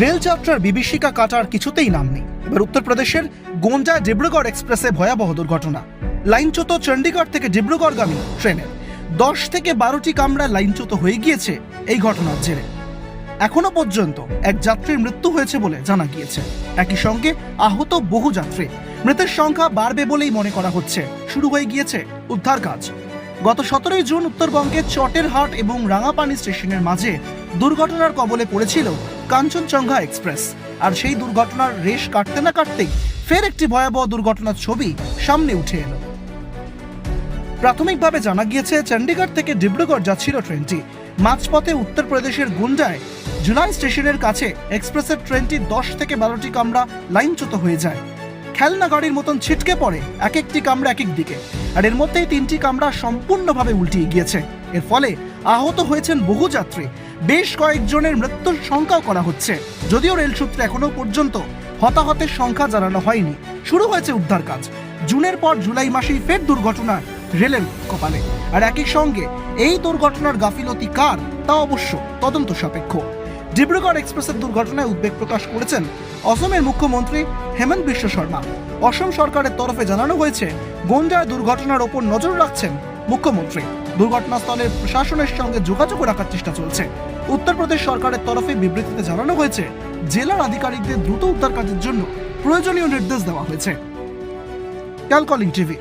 Rail যাত্রার বিভীষিকা কাটার কিছুতেই নাম নেই এবার উত্তরপ্রদেশের গোঞ্জা ডিব্রুগড় এক্সপ্রেসে ভয়াবহ দুর্ঘটনা। লাইনচ্যুত চণ্ডীগড় থেকে ডিব্রুগড়গামী ট্রেনের দশ থেকে বারোটি কামরা লাইনচ্যুত হয়ে গিয়েছে এই ঘটনার জেরে। এখনও পর্যন্ত এক যাত্রীর মৃত্যু হয়েছে বলে জানা গিয়েছে। একই সঙ্গে আহত বহু যাত্রী। মৃতের সংখ্যা বাড়বে বলেই মনে করা হচ্ছে। শুরু হয়ে গিয়েছে উদ্ধার কাজ। গত সতেরোই জুন উত্তরবঙ্গের চটেরহাট এবং রাঙাপানি স্টেশনের মাঝে দুর্ঘটনার কবলে পড়েছিল কাঞ্চনজঙ্ঘা এক্সপ্রেস। আর সেই দুর্ঘটনার রেশ কাটতে না কাটতেই ফের একটি ভয়াবহ দুর্ঘটনার ছবি সামনে উঠে এলো। প্রাথমিকভাবে জানা গিয়েছে, চণ্ডীগড় থেকে ডিব্রুগড় যাচ্ছিল ট্রেনটি। মাঝপথে উত্তরপ্রদেশের গুন্ডায় জুলাই স্টেশনের কাছে এক্সপ্রেসের ট্রেনটি দশ থেকে বারোটি কামরা লাইনচ্যুত হয়ে যায়। খেলনা গাড়ির মতন ছিটকে পড়ে এক একটি কামরা এক এক দিকে। আর এর মধ্যেই তিনটি কামরা সম্পূর্ণভাবে উল্টিয়ে গিয়েছে। এর ফলে আহত হয়েছেন বহু যাত্রী। বেশ কয়েকজনের মৃত্যুর সংখ্যাও করা হচ্ছে। যদিও রেল সূত্রে এখনও পর্যন্ত হতাহতের সংখ্যা জানানো হয়নি। শুরু হয়েছে উদ্ধার কাজ। জুনের পর জুলাই মাসেই ফের দুর্ঘটনা রেলের কপালে। আর একই সঙ্গে এই দুর্ঘটনার গাফিলতি কার তা অবশ্য তদন্ত সাপেক্ষ। ডিব্রুগড় এক্সপ্রেসের দুর্ঘটনায় উদ্বেগ প্রকাশ করেছেন অসমের মুখ্যমন্ত্রী হেমন্ত বিশ্ব শর্মা। অসম সরকারের তরফে জানানো হয়েছে গোন্ডায় দুর্ঘটনার ওপর নজর রাখছেন মুখ্যমন্ত্রী। দুর্ঘটনাস্থলের প্রশাসনের সঙ্গে যোগাযোগ রাখার চেষ্টা চলছে। উত্তরপ্রদেশ সরকারের তরফে বিবৃতিতে জানানো হয়েছে, জেলার আধিকারিকদের দ্রুত উদ্ধার কাজের জন্য প্রয়োজনীয় নির্দেশ দেওয়া হয়েছে। ক্যালকলিং টিভি